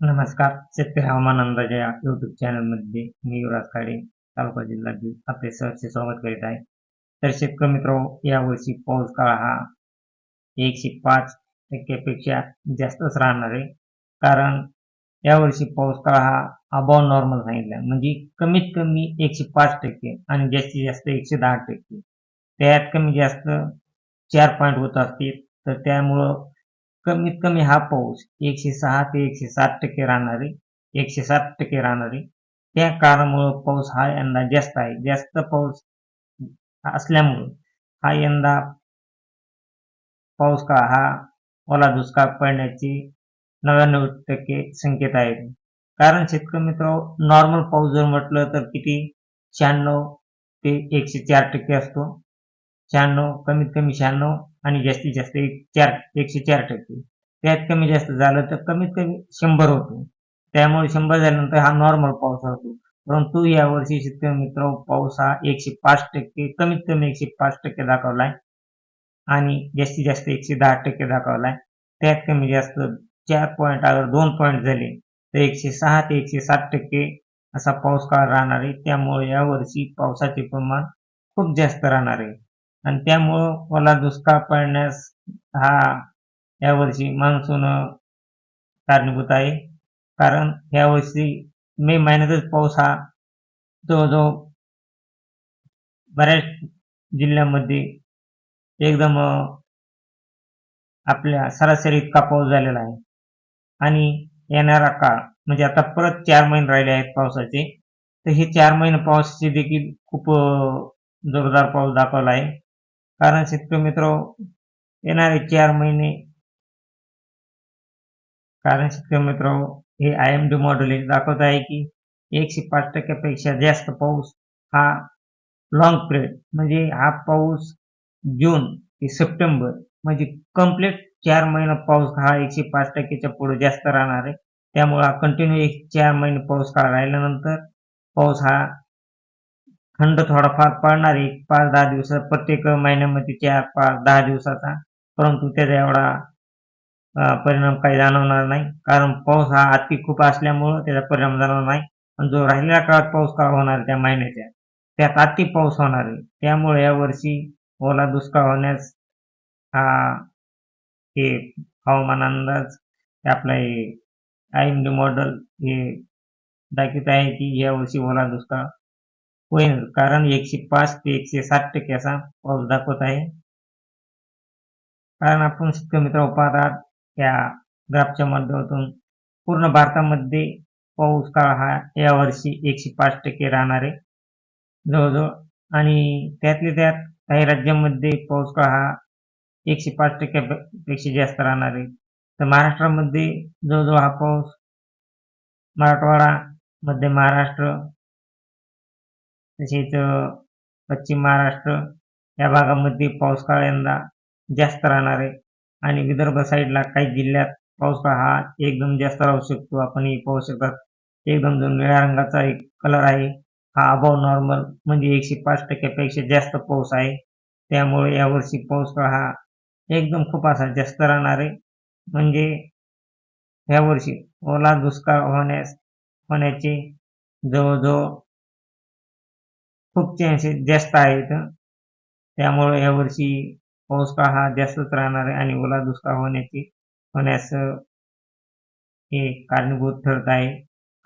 नमस्कार शेतकरी हवामान अंदाज या युट्यूब चॅनलमध्ये मी युवराज खाडे, तालुका जिल्हा बीड आपले सहर्ष स्वागत करीत आहे तर शेतकरी मित्र यावर्षी पाऊस काळ हा एकशे पाच टक्क्यापेक्षा जास्तच राहणार आहे कारण यावर्षी पाऊस काळ हा अबाव नॉर्मल सांगितला म्हणजे कमीत कमी एकशे पाच टक्के आणि जास्तीत जास्त एकशे दहा टक्के त्यात कमी जास्त चार पॉईंट होत असतील तर त्यामुळं कमीत कमी हा पाऊस एकशे सहा ते एकशे सात टक्के राहणार आहे एकशे सात टक्के राहणार. आहे त्या कारणामुळं पाऊस हा यंदा जास्त आहे. जास्त पाऊस असल्यामुळं हा यंदा पाऊस काळ हा ओला दुष्काळ पडण्याची नव्याण्णव टक्के संकेत आहेत कारण शेतकरी मित्र नॉर्मल पाऊस जर म्हटलं तर किती? शहाण्णव ते एकशे चार टक्के असतो. शहाण्णव कमीत कमी शहाण्णव आणि जास्तीत जास्त एक चार एकशे चार टक्के. त्यात कमी जास्त झालं तर कमीत कमी शंभर होतो. त्यामुळे शंभर झाल्यानंतर हा नॉर्मल पाऊस होतो परंतु यावर्षी शेतकरी मित्र पाऊस हा एकशे पाच टक्के कमीत कमी एकशे पाच टक्के दाखवलाय. आणि जास्तीत जास्त एकशे दहा टक्के दाखवलाय. त्यात कमी जास्त चार पॉईंट अगर दोन पॉईंट झाले तर एकशे सहा ते एकशे सात टक्के असा पाऊस काळ राहणार आहे. त्यामुळे यावर्षी पावसाचे प्रमाण खूप जास्त राहणार आहे. आणि त्यामुळं मला दुष्काळ पडण्यास हा यावर्षी मान्सून कारणीभूत आहे. कारण यावर्षी मे महिन्यातच पाऊस हा जवळजवळ बऱ्याच जिल्ह्यामध्ये एकदम आपल्या सरासरी इतका पाऊस झालेला आहे. आणि येणारा काळ म्हणजे आता परत चार महिने राहिले आहेत पावसाचे तर हे चार महिने पावसाचे देखील खूप जोरदार पाऊस दाखवला आहे. कारण शेतकरी मित्र येणारे चार महिने कारण शेतकरी मित्र हे आय एम डी मॉडेल दाखवत आहे की एकशे पाच टक्क्यापेक्षा जास्त पाऊस हा लॉंग पिरियड म्हणजे हा पाऊस जून ते सप्टेंबर म्हणजे कंप्लीट चार महिना पाऊस हा एकशे पाच टक्क्याच्या पुढे जास्त राहणार आहे. त्यामुळे हा कंटिन्यू एक चार महिने पाऊस काळ राहिल्यानंतर पाऊस हा थंड थोडाफार पडणार एक पाच दहा दिवसात प्रत्येक महिन्यामध्ये चार पाच दहा दिवसाचा. परंतु त्याचा एवढा परिणाम काही जाणवणार नाही. कारण पाऊस हा अति खूप असल्यामुळं त्याचा परिणाम जाणवणार नाही. आणि जो राहिलेला काळात पाऊस काळ होणार त्या महिन्याच्या त्यात अति पाऊस होणार आहे. त्यामुळे यावर्षी ओला दुष्काळ होण्यास हा हे हवामान अंदाज आपला हे आय एम डी मॉडेल हे दाखवित आहे की यावर्षी ओला दुष्काळ होईल. कारण एकशे पाच ते एकशे साठ टक्के असा पाऊस दाखवत आहे. कारण आपण शेतकरी मित्र पाहतात या ग्राफच्या माध्यमातून पूर्ण भारतामध्ये पाऊस काळ हा यावर्षी एकशे पाच टक्के राहणार आहे. जवळजवळ. आणि त्यातले त्यात काही राज्यांमध्ये पाऊस काळ हा एकशे पाच टक्क्यापेक्षा जास्त राहणार आहे. तर महाराष्ट्रामध्ये जवळजवळ हा पाऊस मराठवाडा मध्य महाराष्ट्र तसेच पश्चिम महाराष्ट्र या भागामध्ये पावसाळा यंदा जास्त राहणार आहे. आणि विदर्भ साईडला काही जिल्ह्यात पावसाळा हा एकदम जास्त राहू शकतो. आपणही पाहू शकतात. एकदम जो निळ्या रंगाचा एक कलर आहे हा अबाव नॉर्मल म्हणजे एकशे पाच टक्क्यापेक्षा जास्त पाऊस आहे. त्यामुळे यावर्षी पाऊस हा एकदम खूप असा जास्त राहणार आहे. म्हणजे यावर्षी ओला दुष्काळ होण्यास होण्याचे जवळजवळ खूप चान्सेस जास्त आहेत त्यामुळे यावर्षी पाऊस काळ हा जास्तच राहणार आहे आणि ओला दुष्काळ होण्याची होण्यास हे कारणीभूत ठरत आहे.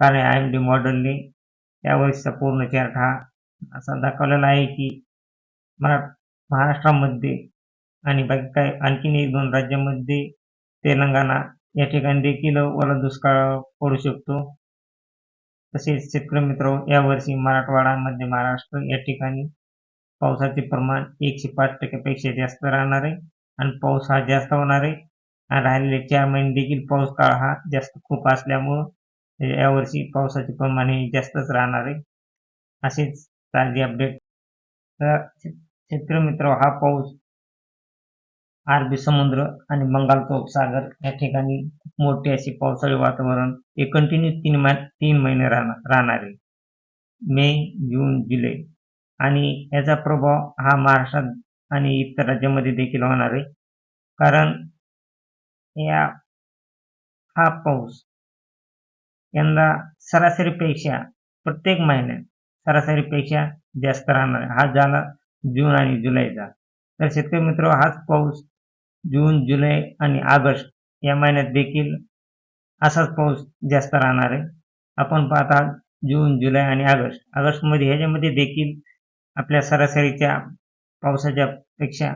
कारण आय एम डी मॉडेलने यावर्षीचा पूर्ण चार्ट हा असा दाखवलेला आहे की मरा महाराष्ट्रामध्ये आणि बाकी काय आणखीन एक दोन राज्यामध्ये तेलंगणा या ठिकाणी देखील ओला दुष्काळ पडू शकतो. तसेच शेतकरी मित्र यावर्षी मराठवाडा मध्य महाराष्ट्र या ठिकाणी पावसाचे प्रमाण एकशे पाच टक्क्यापेक्षा जास्त राहणार आहे आणि पाऊस हा जास्त होणार आहे. आणि राहिलेले चार महिने देखील पाऊस काळ हा जास्त खूप असल्यामुळं यावर्षी पावसाचे प्रमाण हे जास्तच राहणार आहे. असेच ताजी अपडेट तर शेतकरी मित्र हा पाऊस अरबी समुद्र आणि बंगालचा उपसागर या ठिकाणी मोठे असे पावसाळी वातावरण हे कंटिन्यू तीन मा तीन महिने राहणार राहणार. आहे मे जून जुलै. आणि याचा प्रभाव हा महाराष्ट्रात आणि इतर राज्यामध्ये देखील होणार आहे. कारण या हा पाऊस यंदा सरासरीपेक्षा प्रत्येक महिन्यात सरासरीपेक्षा जास्त राहणार आहे. हा झाला जून आणि जुलैचा. तर शेतकरी मित्र हाच पाऊस जून जुलै आणि ऑगस्ट या महिन्यात देखील असाच पाऊस जास्त राहणार आहे. आपण पाहता जून जुलै आणि ऑगस्ट. ऑगस्टमध्ये ह्याच्यामध्ये देखील आपल्या सरासरीच्या पावसाच्या पेक्षा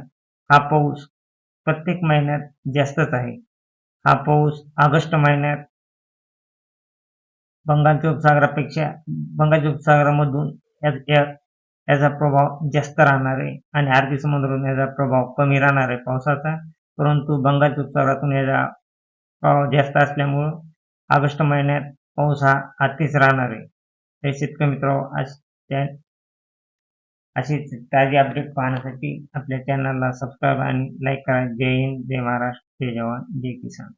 हा पाऊस प्रत्येक महिन्यात जास्तच आहे. हा पाऊस ऑगस्ट महिन्यात बंगालच्या उपसागरापेक्षा बंगालच्या उपसागरामधून या- याचा प्रभाव जास्त राहणार आहे आणि अरबी समुद्रातून याचा प्रभाव कमी राहणार आहे पावसाचा. परंतु बंगालच्या उत्सवातून याचा प्रभाव जास्त असल्यामुळं ऑगस्ट महिन्यात पाऊस हा अतिच राहणार आहे. हे शेतकरी मित्र अशीच ताजी अपडेट पाहण्यासाठी आपल्या चॅनलला सबस्क्राईब आणि लाईक करा. जय हिंद जय महाराष्ट्र जय जवान जय किसान.